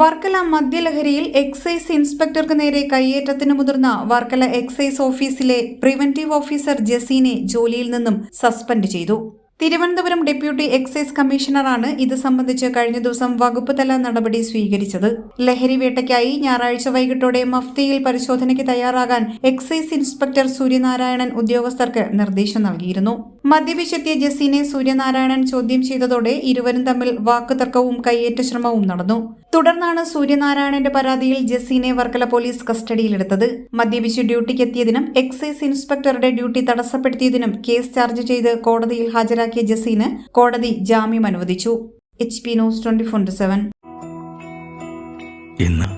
വർക്കല മദ്യലഹരിയിൽ എക്സൈസ് ഇൻസ്പെക്ടർക്ക് നേരെ കയ്യേറ്റത്തിന് മുതിർന്ന വർക്കല എക്സൈസ് ഓഫീസിലെ പ്രിവന്റീവ് ഓഫീസർ ജസീനെ ജോലിയിൽ നിന്നും സസ്പെൻഡ് ചെയ്തു. തിരുവനന്തപുരം ഡെപ്യൂട്ടി എക്സൈസ് കമ്മീഷണറാണ് ഇത് സംബന്ധിച്ച് കഴിഞ്ഞ ദിവസം വകുപ്പ് തല നടപടി സ്വീകരിച്ചത്. ലഹരി വേട്ടയ്ക്കായി ഞായറാഴ്ച വൈകിട്ടോടെ മഫ്തിയിൽ പരിശോധനയ്ക്ക് തയ്യാറാകാൻ എക്സൈസ് ഇൻസ്പെക്ടർ സൂര്യനാരായണൻ ഉദ്യോഗസ്ഥർക്ക് നിർദ്ദേശം നൽകിയിരുന്നു. മദ്യപിച്ചെത്തിയ ജസീനെ സൂര്യനാരായണൻ ചോദ്യം ചെയ്തതോടെ ഇരുവരും തമ്മിൽ വാക്കുതർക്കവും കയ്യേറ്റ ശ്രമവും നടന്നു. തുടർന്നാണ് സൂര്യനാരായണന്റെ പരാതിയിൽ ജസീനെ വർക്കല പോലീസ് കസ്റ്റഡിയിലെടുത്തത്. മദ്യപിച്ച് ഡ്യൂട്ടിക്കെത്തിയതിനും എക്സൈസ് ഇൻസ്പെക്ടറുടെ ഡ്യൂട്ടി തടസ്സപ്പെടുത്തിയതിനും കേസ് ചാർജ് ചെയ്ത് കോടതിയിൽ ഹാജരാക്കിയ ജസീന് കോടതി ജാമ്യം അനുവദിച്ചു. H P news twenty four seven ഇന്ന്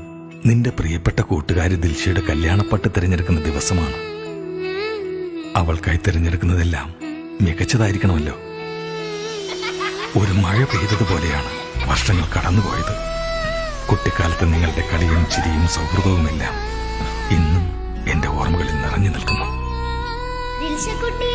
നിന്റെ പ്രിയപ്പെട്ട കൂട്ടുകാരി ദിൽഷയുടെ കല്യാണപ്പട്ട് തിരഞ്ഞെടുക്കുന്ന ദിവസമാണ്. അവൾക്കായി തിരഞ്ഞെടുക്കുന്നതെല്ലാം മികച്ചതായിരിക്കണമല്ലോ. ഒരു മഴ പെയ്തതുപോലെയാണ് വർഷങ്ങൾ കടന്നുപോയത്. കുട്ടിക്കാലത്ത് നിങ്ങളുടെ കളിയും ചിരിയും സൗഹൃദവുമെല്ലാം ഇന്നും എന്റെ ഓർമ്മകളിൽ നിറഞ്ഞു നിൽക്കുന്നു. ദിൽഷക്കുട്ടി!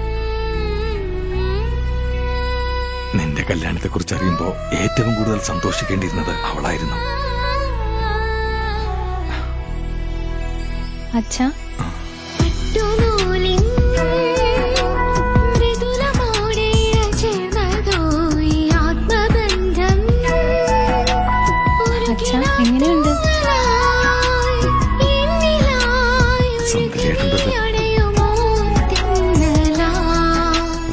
നിന്റെ കല്യാണത്തെക്കുറിച്ച് അറിയുമ്പോ ഏറ്റവും കൂടുതൽ സന്തോഷിക്കേണ്ടിയിരുന്നത് അവളായിരുന്നു. അച്ഛാ.